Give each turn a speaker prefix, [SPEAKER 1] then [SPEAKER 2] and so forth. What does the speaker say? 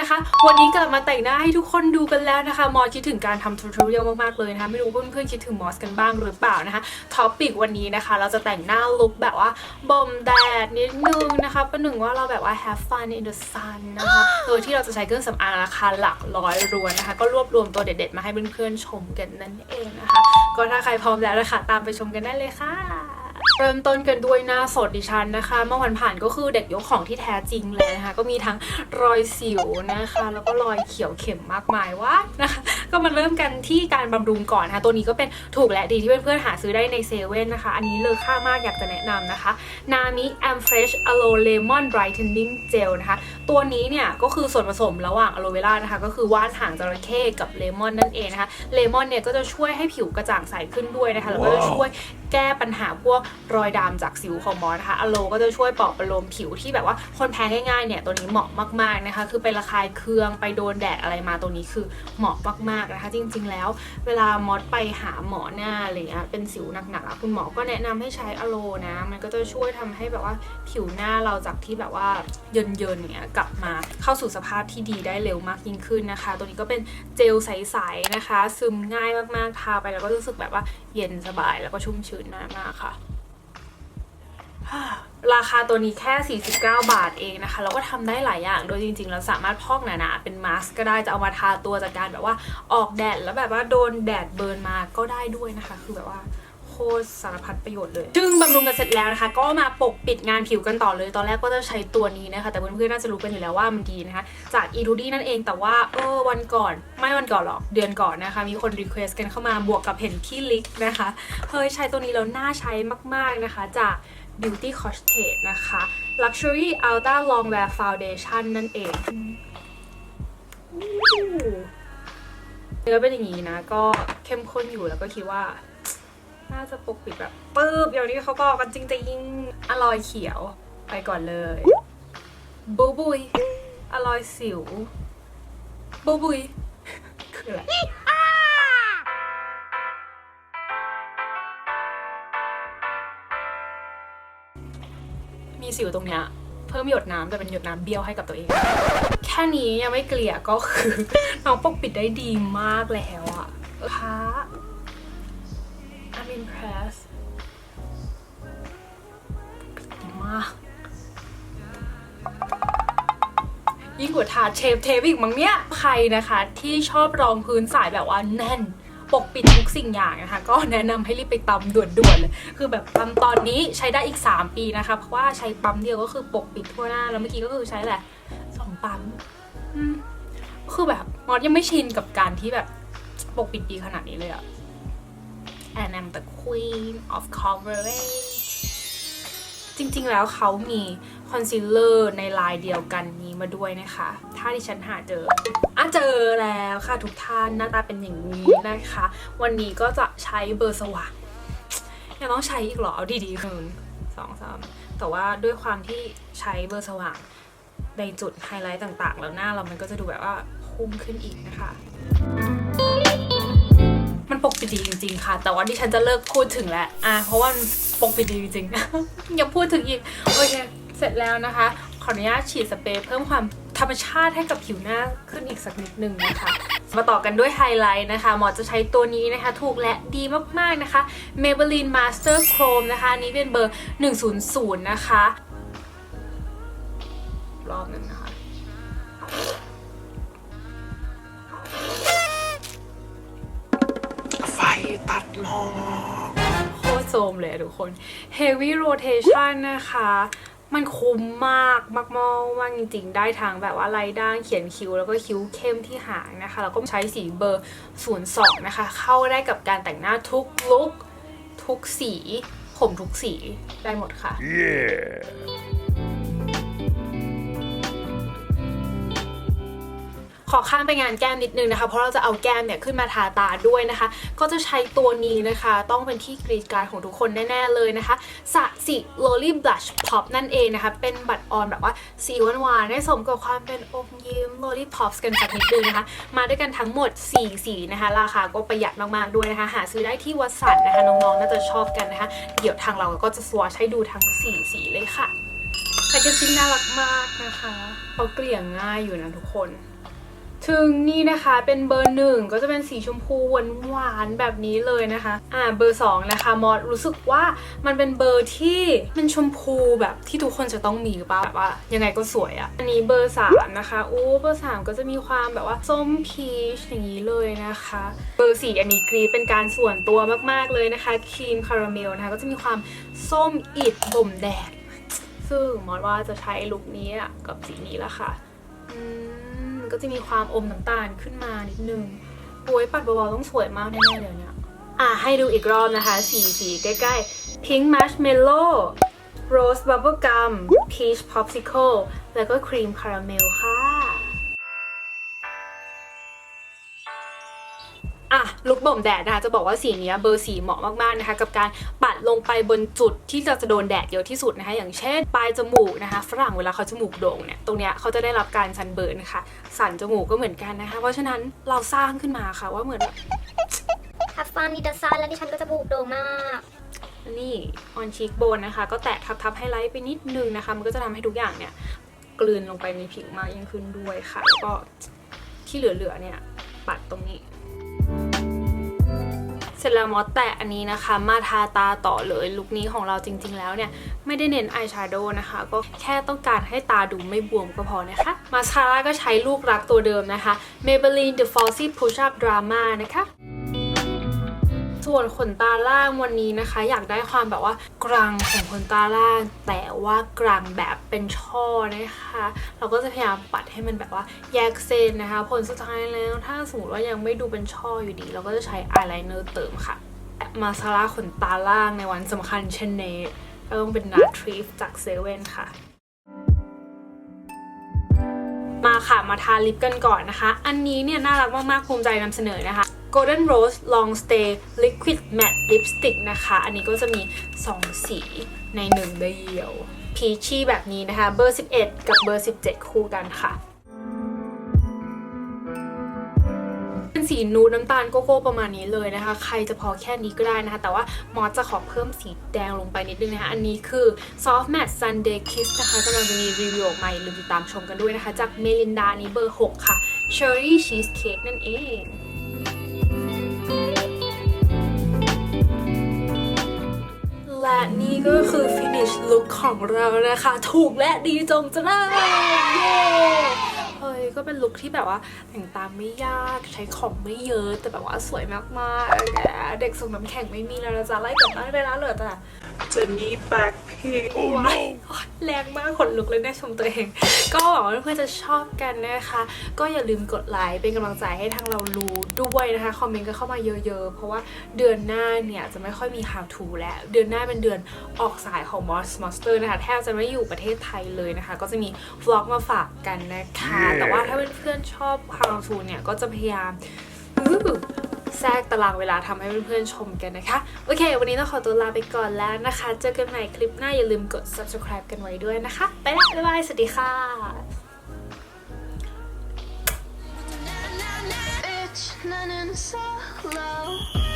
[SPEAKER 1] นะคะ วันนี้กลับมาแต่งหน้าให้ทุกคนดูกันแล้วนะคะ มอสคิดถึงการทำทูทอเรียลมากๆเลยนะคะ ไม่รู้เพื่อนๆคิดถึงมอสกันบ้างหรือเปล่านะคะ ท็อปิกวันนี้นะคะ เราจะแต่งหน้าลุคแบบว่าบ่มแดดนิดนึงนะคะ ประหนึ่งว่าเราแบบว่า have fun in the sun นะคะ โดยที่เราจะใช้เครื่องสำอางราคาหลักร้อยรวนนะคะ ก็รวบรวมตัวเด็ดๆมาให้เพื่อนๆชมกันนั่นเองนะคะ ก็ถ้าใครพร้อมแล้วนะคะ ตามไปชมกันได้เลยค่ะ เริ่มต้นกันด้วยหน้าสดดิฉันนะคะ เมื่อวันผ่านก็คือเด็กยกของที่แท้จริงเลยนะคะ ก็มีทั้งรอยสิวนะคะ แล้วก็รอยเขียวเข็มมากมายว่านะคะ ก็มาเริ่มกันที่การบำรุงก่อนนะคะ ตัวนี้ก็เป็นถูกและดีที่เพื่อนๆหาซื้อได้ในเซเว่นนะคะ อันนี้เลอค่ามากอยากจะแนะนำนะคะนามิ Am Fresh Aloe Lemon Brightening Gel นะคะ ตัวนี้เนี่ยก็คือส่วนผสมระหว่างอะโลเวรานะคะ ก็คือว่านหางจระเข้กับเลมอนนั่นเองนะคะ เลมอนเนี่ยก็จะช่วยให้ผิวกระจ่างใสขึ้นด้วยนะคะ แล้วก็จะช่วย แก้ปัญหาพวกรอยดำจากสิวของหมอนะคะอโลก็จะช่วยปลอบประโลมผิวที่แบบว่าคนแพ้ง่ายๆเนี่ยตัวนี้เหมาะมากๆนะคะ คือไประคายเคืองไปโดนแดดอะไรมาตัวนี้คือเหมาะมากๆนะคะ จริงๆแล้ว เวลามอสไปหาหมอหน้าอะไรเงี้ยเป็นสิวหนักๆอะคุณหมอก็แนะนำให้ใช้อโลนะ มันก็จะช่วยทำให้แบบว่าผิวหน้าเราจากที่แบบว่าเยินๆอย่างเงี้ยกลับมาเข้าสู่สภาพที่ดีได้เร็วมากยิ่งขึ้นนะคะ ตัวนี้ก็เป็นเจลใสๆนะคะ ซึมง่ายมากๆทาไปแล้วก็รู้สึกแบบว่าเย็นสบายแล้วก็ชุ่มชื้นนมามากค่ะ ราคาตัวนี้แค่ 49 บาทเองนะคะ แล้วก็ทำได้หลายอย่าง โดยจริงๆ เราสามารถพอกหนาๆ เป็นมาสก์ก็ได้จะเอามาทาตัวจากการแบบว่าออกแดดแล้วแบบว่าโดนแดดเบิร์นมาก็ได้ด้วยนะคะ คือแบบว่า คตรสารพัดประโยชน์เลยซึ่งบำรุงกันเสร็จแล้วนะคะ ก็มาปกปิดงานผิวกันต่อเลย ตอนแรกก็จะใช้ตัวนี้นะคะ แต่เพื่อนๆน่าจะรู้กันอยู่แล้วว่ามันดีนะคะ จาก e t u d y นั่นเอง แต่ว่าเออวันก่อน ไม่วันก่อนหรอก เดือนก่อนนะคะ มีคนรีเควสกันเข้ามาบวกกับเห็นที่ลิกนะคะ เฮ้ยใช้ตัวนี้แล้วน่าใช้มากๆนะคะ จาก Beauty c o s t a g e นะคะ Luxury Ultra Long Wear Foundation นั่นเองเนื้อเป็นอย่างนี้นะ ก็เข้มข้นอยู่แล้วก็คิดว่า น่าจะปกปิดแบบปื๊บอย่างที่เขาบอกกันจริงๆอร่อยเขียวไปก่อนเลยบูบุยอร่อยสิวบูบุยคืออะไรมีสิวตรงเนี้ยเพิ่มหยดน้ำแต่เป็นหยดน้ำเบี้ยวให้กับตัวเอง แค่นี้ยังไม่เกลี่ยก็คือ น้องปกปิดได้ดีมากแล้วอะค่ะ I'm impressed ดีมาก ยิ่งกว่าทาเชฟเทปอีกมั้งเนี่ย ใครนะคะที่ชอบรองพื้นสายแบบว่าแน่นปกปิดทุกสิ่งอย่างนะคะ ก็แนะนำให้รีบไปตำด่วนๆเลย คือแบบตำตอนนี้ใช้ได้อีก 3 ปีนะคะ เพราะว่าใช้ปั๊มเดียวก็คือปกปิดทั่วหน้า แล้วเมื่อกี้ก็คือใช้แหละสองปั๊มอืมคือแบบมอสยังไม่ชินกับการที่แบบปกปิดดีขนาดนี้เลยอะ and I'm the queen of coverage จริงๆ แล้วเขามีคอนซีลเลอร์ในลายเดียวกันนี้มาด้วยนะคะ ถ้าดิฉันหาเจออะเจอแล้วค่ะทุกท่านหน้าตาเป็นอย่างนี้นะคะ วันนี้ก็จะใช้เบอร์สว่างยังต้องใช้อีกหรอเอาดีๆคืนสองสามแต่ว่าด้วยความที่ใช้เบอร์สว่างในจุดไฮไลท์ต่างๆ แล้วหน้าเรามันก็จะดูแบบว่าพุ่งขึ้นอีกนะคะ มันปกปิดดีจริง ๆ ค่ะ แต่ว่าดิฉันจะเลิกพูดถึงแล้วอะเพราะว่ามันปกปิดดีจริงๆอย่าพูดถึงอีกโอเคเสร็จแล้วนะคะ ขออนุญาตฉีดสเปรย์เพิ่มความธรรมชาติให้กับผิวหน้าขึ้นอีกสักนิดนึงนะคะมาต่อกันด้วยไฮไลท์นะคะ หมอจะใช้ตัวนี้นะคะ ถูกและดีมากๆนะคะ Maybelline Master Chrome นะคะ อันนี้เป็นเบอร์ 100 นะคะ รอบหนึ่งนะคะ โซมเลยทุกคน heavy rotation นะคะมันคุ้มมากมากมากมากจริงๆ ได้ทางแบบว่าลายด้านเขียนคิ้ว แล้วก็คิ้วเข้มที่หางนะคะ แล้วก็ใช้สีเบอร์ 02 นะคะ เข้าได้กับการแต่งหน้าทุกลุกทุกสี ผมทุกสีได้หมดค่ะ ขอข้ามไปงานแก้มนิดนึงนะคะ เพราะเราจะเอาแก้มเนี่ยขึ้นมาทาตาด้วยนะคะ ก็จะใช้ตัวนี้นะคะ ต้องเป็นที่กรีดการของทุกคนแน่ๆเลยนะคะสะสิ Loli Blush Pop นั่นเองนะคะ เป็นบัตรออนแบบว่าสีหวานๆให้สมกับความเป็นอมยิ้ม Loli Pops กันสักนิดนึงนะคะ มาด้วยกันทั้งหมด 4 สีนะคะ ราคาก็ประหยัดมากๆด้วยนะคะ หาซื้อได้ที่วัดสันนะคะ น้องๆน่าจะชอบกันนะคะ เดี๋ยวทางเราก็จะสวอชให้ดูทั้ง 4 สีเลยค่ะแพคเกจจิ้งน่ารักมากนะคะเขาเกลี่ยง่ายอยู่นะทุกคน ถึงนี่นะคะเป็นเบอร์หนึ่งก็จะเป็นสีชมพูหวานหวานๆแบบนี้เลยนะคะ อ่าเบอร์สองนะคะมอสรู้สึกว่ามันเป็นเบอร์ที่มันชมพูแบบที่ทุกคนจะต้องมีหรือเปล่าแบบว่ายังไงก็สวยอะอันนี้เบอร์สามนะคะอู้เบอร์สามก็จะมีความแบบว่าส้มพีชอย่างนี้เลยนะคะ เบอร์สี่อันนี้กรีเป็นการส่วนตัวมากๆเลยนะคะครีมคาราเมลนะคะก็จะมีความส้มอิดบ่มแดดซึ่งมอสว่าจะใช้ลุคนี้กับสีนี้ละค่ะ อืม ก็จะมีความอมน้ำตาลขึ้นมานิดนึงโอ้ยปัดเบาๆต้องสวยมากแน่ๆเลยเนี่ยอะให้ดูอีกรอบนะคะ สีสีใกล้ๆ Pink Marshmallow Rose Bubblegum Peach Popsicle แล้วก็ครีมคาราเมลค่ะ อะลุกบ่มแดดนะคะจะบอกว่าสีเนี้ยเบอร์สีเหมาะมากๆนะคะกับการปัดลงไปบนจุดที่จะจะโดนแดดเยอะที่สุดนะคะอย่างเช่นปลายจมูกนะคะฝรั่งเวลาเขาจมูกโด่งเนี่ยตรงเนี้ยเขาจะได้รับการซันเบิร์นนะคะสันจมูกก็เหมือนกันนะคะ เพราะฉะนั้นเราสร้างขึ้นมาค่ะว่าเหมือนแบบ
[SPEAKER 2] Have fun with the sun แล้วดิฉันก็จะบูบโด่งมาก
[SPEAKER 1] นี่ออนชีกโบนนะคะ ก็แตะทับๆไฮไลท์ไปนิดนึงนะคะ มันก็จะทำให้ทุกอย่างเนี่ยกลืนลงไปในผิวมากยิ่งขึ้นด้วยค่ะ แล้วก็ที่เหลือๆเนี่ยปัดตรงนี้เสร็จแล้วมอสแตะอันนี้นะคะ มาทาตาต่อเลยลุคนี้ของเราจริง ๆ แล้วเนี่ย ไม่ได้เน้นอายแชโดว์นะคะ ก็แค่ต้องการให้ตาดูไม่บวมก็พอนะคะ มาสคาร่าก็ใช้ลูกรักตัวเดิมนะคะ Maybelline The Falsy Push Up Drama นะคะ ส่วนขนตาล่างวันนี้นะคะ อยากได้ความแบบว่ากรังของขนตาล่าง แต่ว่ากรังแบบเป็นช่อนะคะ เราก็จะพยายามปัดให้มันแบบว่าแยกเส้นนะคะ ผลสุดท้ายแล้วถ้าสมมติว่ายังไม่ดูเป็นช่ออยู่ดี เราก็จะใช้อายไลเนอร์เติมค่ะ มาสคาร่าขนตาล่างในวันสำคัญเช่นนี้ก็ต้องเป็นนาทรีฟจากเซเว่นค่ะมาค่ะ มาทาลิปกันก่อนนะคะ อันนี้เนี่ยน่ารักมากๆภูมิใจนำเสนอนะคะ Golden Rose Long Stay Liquid Matte Lipstick นะคะ อันนี้ก็จะมี 2 สีในหนึ่งเดียว พีชี่แบบนี้นะคะ เบอร์ 11 กับเบอร์ 17 คู่กันค่ะเป็นสีนูดน้ำตาลโกโก้ประมาณนี้เลยนะคะ ใครจะพอแค่นี้ก็ได้นะคะ แต่ว่ามอสจะขอเพิ่มสีแดงลงไปนิดนึงนะคะ อันนี้คือ Soft Matte Sunday Kiss นะคะกำลังจะมีรีวิวออกมาอย่าลืมติดตามชมกันด้วยนะคะ จากเมลินดานี้เบอร์ 6 ค่ะ Cherry Cheesecake นั่นเอง ของเรานะคะ ถูกและดีจงจะได้เย้ ก็เป็นลุคที่แบบว่าแต่งตามไม่ยากใช้ของไม่เยอะแต่แบบว่าสวยมากๆแกเด็กส่งน้ำแข็งไม่มีแล้วนะจ๊ะไล่กลับบ้านไปแล้วเหลือแต่
[SPEAKER 3] Jenny Blackpink. Oh
[SPEAKER 1] ว้ายแรงมากขนลุกเลยเนี่ยชมตัวเอง ก็หวังว่าเพื่อนๆจะชอบกันนะคะ ก็อย่าลืมกดไลค์เป็นกำลังใจให้ทางเรารู้ด้วยนะคะ คอมเมนต์กันเข้ามาเยอะๆ เพราะว่าเดือนหน้าเนี่ยจะไม่ค่อยมี how to แล้ว เดือนหน้าเป็นเดือนออกสายของ Moss Monster นะคะ แทบจะไม่อยู่ประเทศไทยเลยนะคะ ก็จะมีวล็อกมาฝากกันนะคะ แต่ว่าถ้าเพื่อนๆชอบ how to เนี่ยก็จะพยายามแทรกตารางเวลาทำให้เพื่อนๆชมกันนะคะ โอเค วันนี้ต้องขอตัวลาไปก่อนแล้วนะคะ เจอกันใหม่คลิปหน้าอย่าลืมกด subscribe กันไว้ด้วยนะคะ ไปแล้วบ๊ายบาย สวัสดีค่ะ
[SPEAKER 4] It's none in solo.